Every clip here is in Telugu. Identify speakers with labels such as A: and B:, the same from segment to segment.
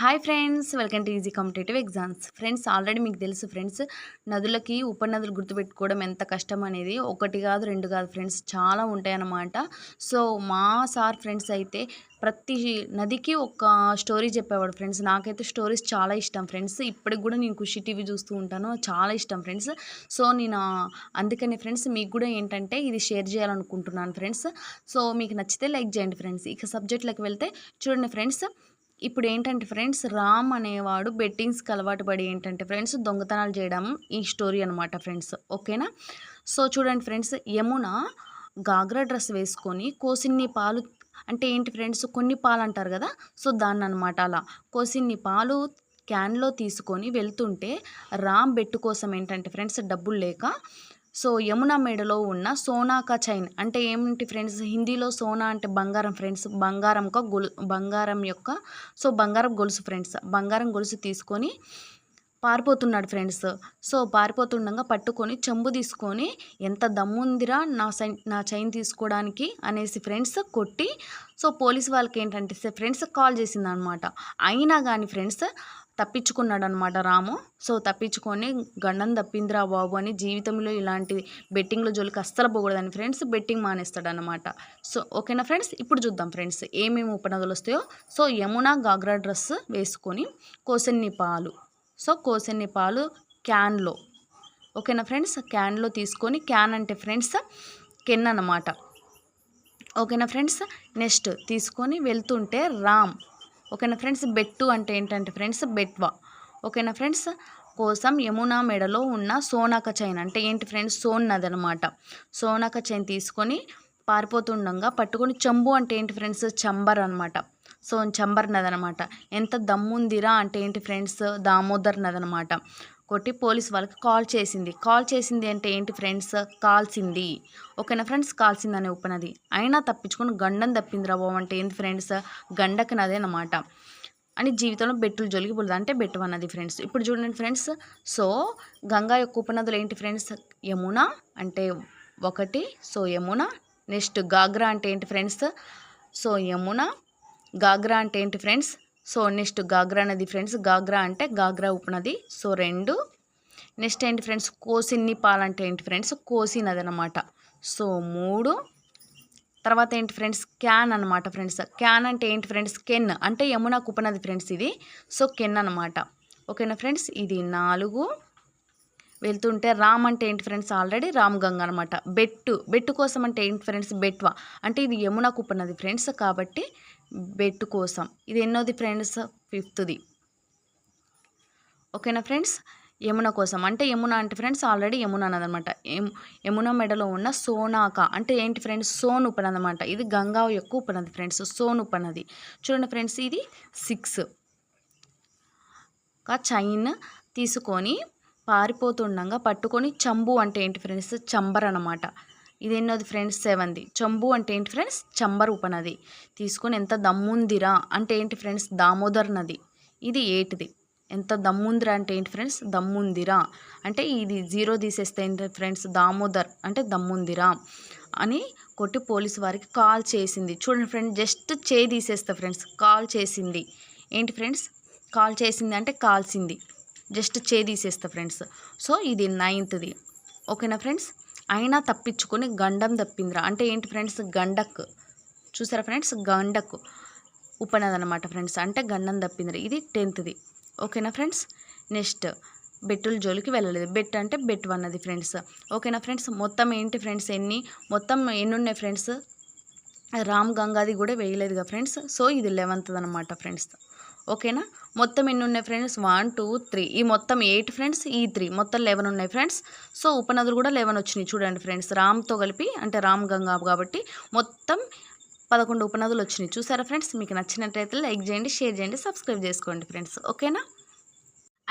A: Hi friends welcome to easy competitive exams. Friends already మీకు తెలుసు ఫ్రెండ్స్ నదులకి ఉపనదులు గుర్తుపెట్టుకోవడం ఎంత కష్టం అనేది ఒకటి కాదు రెండు కాదు ఫ్రెండ్స్ చాలా ఉంటాయి అన్నమాట సో మా సార్ ఫ్రెండ్స్ అయితే ప్రతి నదికి ఒక స్టోరీ చెప్పేవాడు ఫ్రెండ్స్. నాకైతే స్టోరీస్ చాలా ఇష్టం ఫ్రెండ్స్. ఇప్పటికి కూడా నేను ఖుషి టీవీ చూస్తూ ఉంటాను చాలా ఇష్టం ఫ్రెండ్స్. సో నేను అందుకని ఫ్రెండ్స్ మీకు కూడా ఏంటంటే ఇది షేర్ చేయాలనుకుంటున్నాను ఫ్రెండ్స్. సో మీకు నచ్చితే లైక్ చేయండి ఫ్రెండ్స్. ఇక సబ్జెక్ట్లోకి వెళ్తే చూడండి ఫ్రెండ్స్ ఇప్పుడు ఏంటంటే ఫ్రెండ్స్ రామ్ అనేవాడు బెట్టింగ్స్కి అలవాటు పడి ఏంటంటే ఫ్రెండ్స్ దొంగతనాలు చేయడం ఈ స్టోరీ అనమాట ఫ్రెండ్స్. ఓకేనా? సో చూడండి ఫ్రెండ్స్ యమున గాగ్రా డ్రెస్ వేసుకొని కోసిన్ని పాలు అంటే ఏంటి ఫ్రెండ్స్ కొన్ని పాలు అంటారు కదా? సో దాన్ని అనమాట అలా. కోసిన్ని పాలు క్యాన్లో తీసుకొని వెళ్తుంటే రామ్ బెట్టు కోసం ఏంటంటే ఫ్రెండ్స్ డబ్బులు లేక సో యమున మెడలో ఉన్న సోనాకా చైన్ అంటే ఏమిటి ఫ్రెండ్స్? హిందీలో సోనా అంటే బంగారం ఫ్రెండ్స్. బంగారం గొలు బంగారం యొక్క సో బంగారం గొలుసు ఫ్రెండ్స్. బంగారం గొలుసు తీసుకొని పారిపోతున్నాడు ఫ్రెండ్స్. సో పారిపోతుండగా పట్టుకొని చెంబు తీసుకొని ఎంత దమ్ముందిరా నా సై నా చైన్ తీసుకోవడానికి అనేసి ఫ్రెండ్స్ కొట్టి సో పోలీస్ వాళ్ళకి ఏంటంటే ఫ్రెండ్స్ కాల్ చేసింది అనమాట అయినా కానీ ఫ్రెండ్స్ తప్పించుకున్నాడు అనమాట రాము. సో తప్పించుకొని గండం తప్పిందిరా బాబు అని జీవితంలో ఇలాంటి బెట్టింగ్లో జోలికి అస్సలు పోకూడదని ఫ్రెండ్స్ బెట్టింగ్ మానేస్తాడు అనమాట సో ఓకేనా ఫ్రెండ్స్? ఇప్పుడు చూద్దాం ఫ్రెండ్స్ ఏమేమి ఉపనదులు వస్తాయో. సో యమున గాగ్రా డ్రెస్ వేసుకొని కోసన్ని పాలు. సో కోసన్ని పాలు క్యాన్లో. ఓకేనా ఫ్రెండ్స్? క్యాన్లో తీసుకొని క్యాన్ అంటే ఫ్రెండ్స్ కెన్ అనమాట ఓకేనా ఫ్రెండ్స్? నెక్స్ట్ తీసుకొని వెళ్తుంటే రామ్ ఓకేనా ఫ్రెండ్స్? బెట్టు అంటే ఏంటంటే ఫ్రెండ్స్ బెట్వా. ఓకేనా ఫ్రెండ్స్? కోసం యమునా మెడలో ఉన్న సోనాక చైన్ అంటే ఏంటి ఫ్రెండ్స్? సోన్ అదనమాట సోనాక చైన్ తీసుకొని పారిపోతుండగా పట్టుకొని చంబు అంటే ఏంటి ఫ్రెండ్స్? చంబర్ అనమాట సో చంబర్ నది అనమాట ఎంత దమ్ముందిరా అంటే ఏంటి ఫ్రెండ్స్? దామోదర్ నది అనమాట కొట్టి పోలీస్ వాళ్ళకి కాల్ చేసింది. కాల్ చేసింది అంటే ఏంటి ఫ్రెండ్స్? కాల్సింది. ఓకేనా ఫ్రెండ్స్? కాల్సింది అనే ఉపనది. అయినా తప్పించుకొని గండం తప్పింది బాబు అంటే ఏంటి ఫ్రెండ్స్? గండకు నది అనమాట అని జీవితంలో బెట్టులు జొలిగి పుల్లదు అంటే బెట్టు అన్నది ఫ్రెండ్స్. ఇప్పుడు చూడండి ఫ్రెండ్స్. సో గంగా యొక్క ఉపనదులు ఏంటి ఫ్రెండ్స్? యమున అంటే ఒకటి. సో యమున. నెక్స్ట్ గాగ్రా అంటే ఏంటి ఫ్రెండ్స్? సో యమున. గాగ్రా అంటే ఏంటి ఫ్రెండ్స్? సో నెక్స్ట్ గాగ్రా నది ఫ్రెండ్స్ గాగ్రా అంటే గాగ్రా ఉపనది. సో రెండు. నెక్స్ట్ ఏంటి ఫ్రెండ్స్ కోసిన్ని పాలంటే ఏంటి ఫ్రెండ్స్ కోసి నది అనమాట సో మూడు. తర్వాత ఏంటి ఫ్రెండ్స్ క్యాన్ అనమాట ఫ్రెండ్స్. క్యాన్ అంటే ఏంటి ఫ్రెండ్స్ కెన్ అంటే యమునా ఉపనది ఫ్రెండ్స్ ఇది. సో కెన్ అనమాట ఓకేనా ఫ్రెండ్స్? ఇది నాలుగు. వెళ్తుంటే రామ్ అంటే ఏంటి ఫ్రెండ్స్ ఆల్రెడీ రామ్ గంగ అనమాట బెట్టు. బెట్టు కోసం అంటే ఏంటి ఫ్రెండ్స్ బెట్వా. అంటే ఇది యమునా కుప్పనది ఫ్రెండ్స్ కాబట్టి బెట్టు కోసం. ఇది ఎన్నోది ఫ్రెండ్స్? ఫిఫ్త్ది. ఓకేనా ఫ్రెండ్స్? యమున కోసం. అంటే యమున అంటే ఫ్రెండ్స్ ఆల్రెడీ యమున అనదనమాట యమున మెడలో ఉన్న సోనాక అంటే ఏంటి ఫ్రెండ్స్? సోన్ ఉపనదనమాట ఇది గంగా యొక్క ఉపనది ఫ్రెండ్స్. సోన్ ఉపనది చూడండి ఫ్రెండ్స్ ఇది సిక్స్. చైన్ తీసుకొని పారిపోతుండగా పట్టుకొని చంబు అంటే ఏంటి ఫ్రెండ్స్? చంబర్ అనమాట ఇది ఎన్నోది ఫ్రెండ్స్ సెవెన్ది చంబు అంటే ఏంటి ఫ్రెండ్స్ చంబర్ ఉపనది తీసుకొని ఎంత దమ్ముందిరా అంటే ఏంటి ఫ్రెండ్స్ దామోదర్ నది ఇది ఎయిట్ది ఎంత దమ్ముందిరా అంటే ఏంటి ఫ్రెండ్స్ దమ్ముందిరా. అంటే ఇది జీరో తీసేస్తే ఏంటి ఫ్రెండ్స్ దామోదర్ అంటే దమ్ముందిరా అని కొట్టి పోలీసు వారికి కాల్ చేసింది. చూడండి ఫ్రెండ్స్ జస్ట్ చే తీసేస్తా ఫ్రెండ్స్ కాల్ చేసింది. ఏంటి ఫ్రెండ్స్ కాల్ చేసింది అంటే కాల్సింది. జస్ట్ చే తీసేస్తా ఫ్రెండ్స్ సో ఇది నైన్త్ది ఓకేనా ఫ్రెండ్స్ అయినా తప్పించుకొని గండం తప్పిందిరా. అంటే ఏంటి ఫ్రెండ్స్? గండక్. చూసారా ఫ్రెండ్స్? గండక్ ఉపనది అనమాట ఫ్రెండ్స్. అంటే గండం తప్పిందిరా. ఇది టెన్త్ది. ఓకేనా ఫ్రెండ్స్? నెక్స్ట్ బెట్టుల జోలికి వెళ్ళలేదు. బెట్ అంటే బెట్ అన్నది ఫ్రెండ్స్. ఓకేనా ఫ్రెండ్స్? మొత్తం ఏంటి ఫ్రెండ్స్? ఎన్ని? మొత్తం ఎన్ని ఉన్నాయి ఫ్రెండ్స్? రామ్ గంగాది కూడా వేయలేదుగా ఫ్రెండ్స్? సో ఇది లెవెన్త్ అనమాట ఫ్రెండ్స్. ఓకేనా? మొత్తం ఎన్ని ఉన్నాయి ఫ్రెండ్స్? One two three. ఈ మొత్తం ఎయిట్ ఫ్రెండ్స్ ఈ త్రీ. మొత్తం లెవెన్ ఉన్నాయి ఫ్రెండ్స్. సో ఉపనదులు కూడా లెవెన్ వచ్చినాయి చూడండి ఫ్రెండ్స్. రామ్తో కలిపి అంటే రామ్ గంగా కాబట్టి మొత్తం పదకొండు ఉపనదులు వచ్చినాయి. చూసారా ఫ్రెండ్స్? మీకు నచ్చినట్లయితే లైక్ చేయండి షేర్ చేయండి సబ్స్క్రైబ్ చేసుకోండి ఫ్రెండ్స్. ఓకేనా?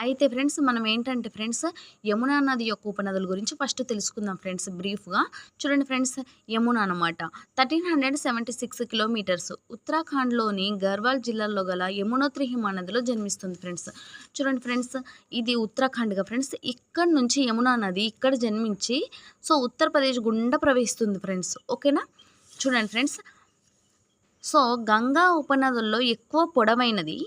A: అయితే ఫ్రెండ్స్ మనం ఏంటంటే ఫ్రెండ్స్ యమునా నది యొక్క ఉపనదుల గురించి ఫస్ట్ తెలుసుకుందాం ఫ్రెండ్స్ బ్రీఫ్గా. చూడండి ఫ్రెండ్స్ యమున అనమాట thirteen hundred seventy six kilometers. ఉత్తరాఖండ్లోని గర్వాల్ జిల్లాలో గల యమునోత్రి హిమానదిలో జన్మిస్తుంది ఫ్రెండ్స్. చూడండి ఫ్రెండ్స్ ఇది ఉత్తరాఖండ్గా ఫ్రెండ్స్. ఇక్కడ నుంచి యమునా నది ఇక్కడ జన్మించి సో ఉత్తరప్రదేశ్ గుండా ప్రవహిస్తుంది ఫ్రెండ్స్. ఓకేనా? చూడండి ఫ్రెండ్స్. సో గంగా ఉపనదుల్లో ఎక్కువ పొడవైనది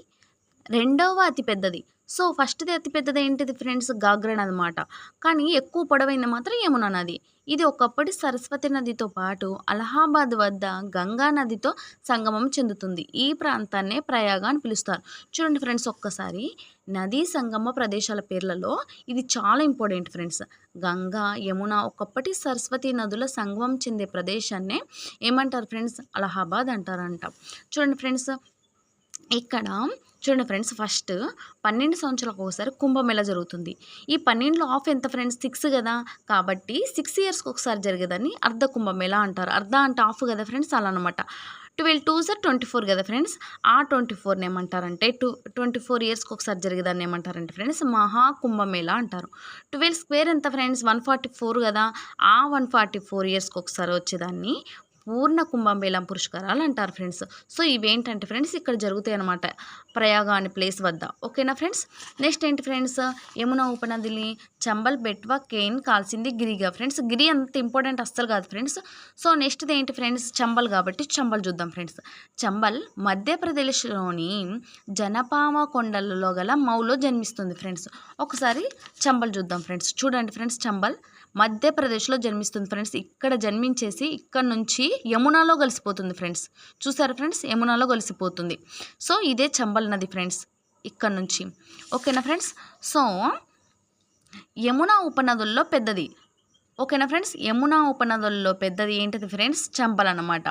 A: రెండవ అతి పెద్దది సో ఫస్ట్ది అతిపెద్దది ఏంటిది ఫ్రెండ్స్? గాగ్రన్ అనమాట కానీ ఎక్కువ పొడవైంది మాత్రం యమునా నది. ఇది ఒకప్పటి సరస్వతి నదితో పాటు అలహాబాద్ వద్ద గంగా నదితో సంగమం చెందుతుంది. ఈ ప్రాంతాన్నే ప్రయాగ అని పిలుస్తారు. చూడండి ఫ్రెండ్స్ ఒక్కసారి. నదీ సంగమ ప్రదేశాల పేర్లలో ఇది చాలా ఇంపార్టెంట్ ఫ్రెండ్స్. గంగా యమున ఒకప్పటి సరస్వతి నదుల సంగమం చెందే ప్రదేశాన్నే ఏమంటారు ఫ్రెండ్స్? అలహాబాద్ అంటారంట. చూడండి ఫ్రెండ్స్ ఇక్కడ చూడండి ఫ్రెండ్స్ ఫస్ట్ పన్నెండు సంవత్సరాలకు ఒకసారి కుంభమేళ జరుగుతుంది? ఈ పన్నెండులో ఆఫ్ ఎంత ఫ్రెండ్స్? సిక్స్ కదా? కాబట్టి సిక్స్ ఇయర్స్కి ఒకసారి జరిగేదాన్ని అర్ధ కుంభమేళ అంటారు? అర్ధ అంటే ఆఫ్ కదా ఫ్రెండ్స్? అలా అనమాట twelve two sir twenty four కదా ఫ్రెండ్స్? ఆ ట్వంటీ ఫోర్ని ఏమంటారంటే టూ ట్వంటీ ఫోర్ ఇయర్స్కి ఒకసారి జరిగేదాన్ని ఏమంటారంటే ఫ్రెండ్స్ మహా కుంభమేళ అంటారు? ట్వెల్వ్ స్క్వేర్ ఎంత ఫ్రెండ్స్? వన్ ఫార్టీ ఫోర్ కదా? ఆ వన్ ఫార్టీ ఫోర్ ఇయర్స్కి ఒకసారి వచ్చేదాన్ని పూర్ణ కుంభమేళం పురస్కారాలు అంటారు ఫ్రెండ్స్. సో ఇవేంటంటే ఫ్రెండ్స్ ఇక్కడ జరుగుతాయి అనమాట ప్రయాగ అనే ప్లేస్ వద్ద. ఓకేనా ఫ్రెండ్స్? నెక్స్ట్ ఏంటి ఫ్రెండ్స్? యమున ఉపనదిని చంబల్ బెట్వా కేన్ కాల్సింది గిరిగా. ఫ్రెండ్స్ గిరి అంత ఇంపార్టెంట్ అస్సలు కాదు ఫ్రెండ్స్. సో నెక్స్ట్ది ఏంటి ఫ్రెండ్స్? చంబల్ కాబట్టి చంబల్ చూద్దాం ఫ్రెండ్స్. చంబల్ మధ్యప్రదేశ్లోని జనపామ కొండలలో గల మౌలో జన్మిస్తుంది ఫ్రెండ్స్. ఒకసారి చంబల్ చూద్దాం ఫ్రెండ్స్. చూడండి ఫ్రెండ్స్ చంబల్. మధ్యప్రదేశ్లో జన్మిస్తుంది ఫ్రెండ్స్. ఇక్కడ జన్మించేసి ఇక్కడ నుంచి యమునాలో కలిసిపోతుంది ఫ్రెండ్స్. చూసారు ఫ్రెండ్స్? యమునాలో కలిసిపోతుంది. సో ఇదే చంబల్ నది ఫ్రెండ్స్ ఇక్కడ నుంచి. ఓకేనా ఫ్రెండ్స్? సో యమునా ఉపనదుల్లో పెద్దది. ఓకేనా ఫ్రెండ్స్? యమునా ఉపనదుల్లో పెద్దది ఏంటిది ఫ్రెండ్స్? చంబల్ అనమాట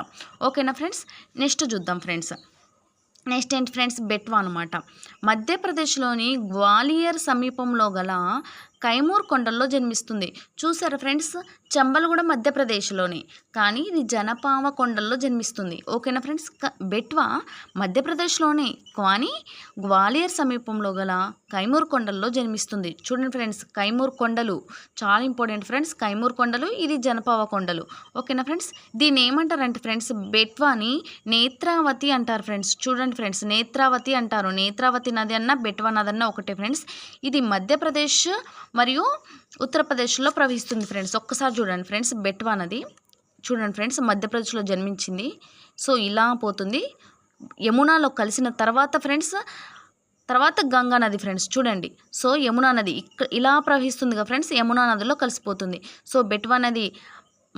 A: ఓకేనా ఫ్రెండ్స్? నెక్స్ట్ చూద్దాం ఫ్రెండ్స్. నెక్స్ట్ ఏంటి ఫ్రెండ్స్? బెట్వా అనమాట మధ్యప్రదేశ్లోని గ్వాలియర్ సమీపంలో గల కైమూర్ కొండల్లో జన్మిస్తుంది. చూసారా ఫ్రెండ్స్? చంబల్ మధ్యప్రదేశ్లోనే. కానీ ఇది జనపామ కొండల్లో జన్మిస్తుంది. ఓకేనా ఫ్రెండ్స్? క- బెట్వా మధ్యప్రదేశ్లోనే. కానీ గ్వాలియర్ సమీపంలో గల కైమూర్ కొండల్లో జన్మిస్తుంది. చూడండి ఫ్రెండ్స్ కైమూర్ కొండలు. చాలా ఇంపార్టెంట్ ఫ్రెండ్స్ కైమూర్ కొండలు ఇది జనపావ కొండలు. ఓకేనా ఫ్రెండ్స్? దీన్ని ఏమంటారంటే ఫ్రెండ్స్ బెట్వాని నేత్రావతి అంటారు ఫ్రెండ్స్. చూడండి ఫ్రెండ్స్ నేత్రావతి అంటారు. నేత్రావతి నది అన్న బెట్వా నది అన్న ఒకటే ఫ్రెండ్స్. ఇది మధ్యప్రదేశ్ మరియు ఉత్తరప్రదేశ్లో ప్రవహిస్తుంది ఫ్రెండ్స్. ఒక్కసారి చూడండి ఫ్రెండ్స్ బెట్వా నది. చూడండి ఫ్రెండ్స్ మధ్యప్రదేశ్లో జన్మించింది. సో ఇలా పోతుంది. యమునాలో కలిసిన తర్వాత ఫ్రెండ్స్ తర్వాత గంగా నది ఫ్రెండ్స్ చూడండి. సో యమునా నది ఇక్కడ ఇలా ప్రవహిస్తుందిగా ఫ్రెండ్స్ యమునా నదిలో కలిసిపోతుంది. సో బెట్వా నది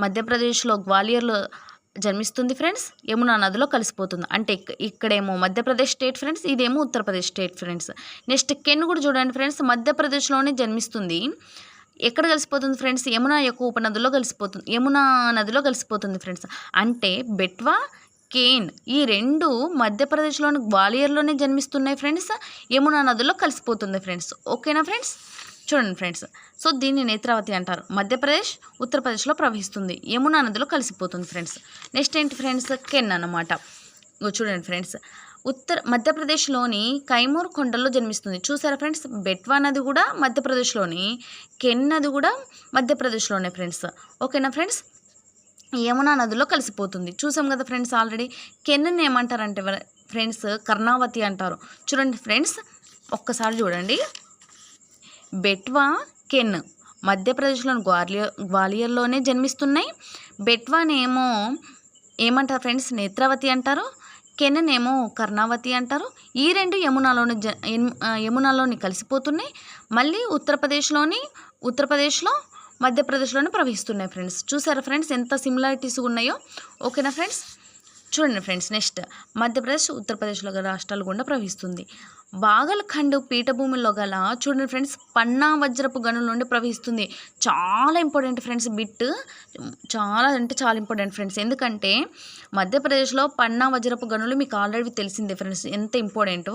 A: మధ్యప్రదేశ్లో గ్వాలియర్లో జన్మిస్తుంది ఫ్రెండ్స్ యమునా నదిలో కలిసిపోతుంది. అంటే ఇక్కడేమో మధ్యప్రదేశ్ స్టేట్ ఫ్రెండ్స్ ఇదేమో ఉత్తరప్రదేశ్ స్టేట్ ఫ్రెండ్స్. నెక్స్ట్ కెన్ కూడా చూడండి ఫ్రెండ్స్ మధ్యప్రదేశ్లోనే జన్మిస్తుంది. ఎక్కడ కలిసిపోతుంది ఫ్రెండ్స్ యమునా యొక్క ఉపనదిలో కలిసిపోతుంది యమునా నదిలో కలిసిపోతుంది ఫ్రెండ్స్. అంటే బెట్వా కేన్ ఈ రెండు మధ్యప్రదేశ్లోని గ్వాలియర్లోనే జన్మిస్తున్నాయి ఫ్రెండ్స్ యమునా నదిలో కలిసిపోతుంది ఫ్రెండ్స్. ఓకేనా ఫ్రెండ్స్? చూడండి ఫ్రెండ్స్. సో దీన్ని నేత్రావతి అంటారు. మధ్యప్రదేశ్ ఉత్తరప్రదేశ్లో ప్రవహిస్తుంది. యమునా నదిలో కలిసిపోతుంది ఫ్రెండ్స్. నెక్స్ట్ ఏంటి ఫ్రెండ్స్? కెన్ అన్నమాట. చూడండి ఫ్రెండ్స్. ఉత్తర మధ్యప్రదేశ్లోని కైమూర్ కొండల్లో జన్మిస్తుంది. చూసారా ఫ్రెండ్స్? బెట్వా నది కూడా మధ్యప్రదేశ్లోని కెన్ నది కూడా మధ్యప్రదేశ్లోనే ఫ్రెండ్స్. ఓకేనా ఫ్రెండ్స్? యమునా నదిలో కలిసిపోతుంది. చూసాం కదా ఫ్రెండ్స్ ఆల్రెడీ. కెన్నని ఏమంటారంటే ఫ్రెండ్స్ కర్ణావతి అంటారు. చూడండి ఫ్రెండ్స్ ఒక్కసారి చూడండి. బెట్వా కెన్ మధ్యప్రదేశ్లోని గ్వాలియర్ గ్వాలియర్లోనే జన్మిస్తున్నాయి. బెట్వానేమో ఏమంటారు ఫ్రెండ్స్? నేత్రావతి అంటారు. కెన్నేమో కర్ణావతి అంటారు. ఈ రెండు యమునాలోని జ యమునాలోని కలిసిపోతున్నాయి. మళ్ళీ ఉత్తరప్రదేశ్లోని ఉత్తరప్రదేశ్లో మధ్యప్రదేశ్లోనే ప్రవహిస్తున్నాయి ఫ్రెండ్స్. చూసారా ఫ్రెండ్స్ ఎంత సిమిలారిటీస్ ఉన్నాయో? ఓకేనా ఫ్రెండ్స్? చూడండి ఫ్రెండ్స్ నెక్స్ట్ మధ్యప్రదేశ్ ఉత్తరప్రదేశ్లో గల రాష్ట్రాలు గుండా ప్రవహిస్తుంది. బాగల్ఖండ్ పీఠభూమిలో గల చూడండి ఫ్రెండ్స్ పన్నా వజ్రపు గనుల నుండి ప్రవహిస్తుంది. చాలా ఇంపార్టెంట్ ఫ్రెండ్స్ బిట్ చాలా అంటే చాలా ఇంపార్టెంట్ ఫ్రెండ్స్. ఎందుకంటే మధ్యప్రదేశ్లో పన్నా వజ్రపు గనులు మీకు ఆల్రెడీ తెలిసిందే ఫ్రెండ్స్ ఎంత ఇంపార్టెంటో.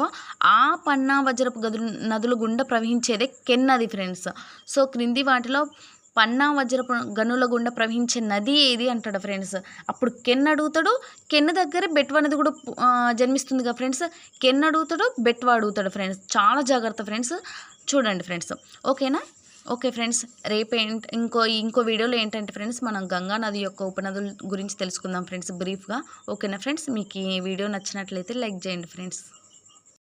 A: ఆ పన్నా వజ్రపు గదులు నదుల గుండా ప్రవహించేదే కెన్ నది ఫ్రెండ్స్. సో క్రింది వాటిలో పన్నా వజ్రపు గనుల గుండా ప్రవహించే నది ఏది అంటాడు ఫ్రెండ్స్? అప్పుడు కెన్ అడుగుతాడు కెన్ దగ్గర బెట్వా నది కూడా జన్మిస్తుంది కదా ఫ్రెండ్స్? కెన్ అడుగుతాడు బెట్వా అడుగుతాడు ఫ్రెండ్స్. చాలా జాగ్రత్త ఫ్రెండ్స్. చూడండి ఫ్రెండ్స్. ఓకేనా? Okay friends. రేపు ఏంటి ఇంకో ఇంకో వీడియోలో ఏంటంటే ఫ్రెండ్స్ మనం గంగా నది యొక్క ఉపనదుల గురించి తెలుసుకుందాం ఫ్రెండ్స్ బ్రీఫ్గా. ఓకేనా ఫ్రెండ్స్? మీకు ఈ వీడియో నచ్చినట్లయితే లైక్ చేయండి ఫ్రెండ్స్.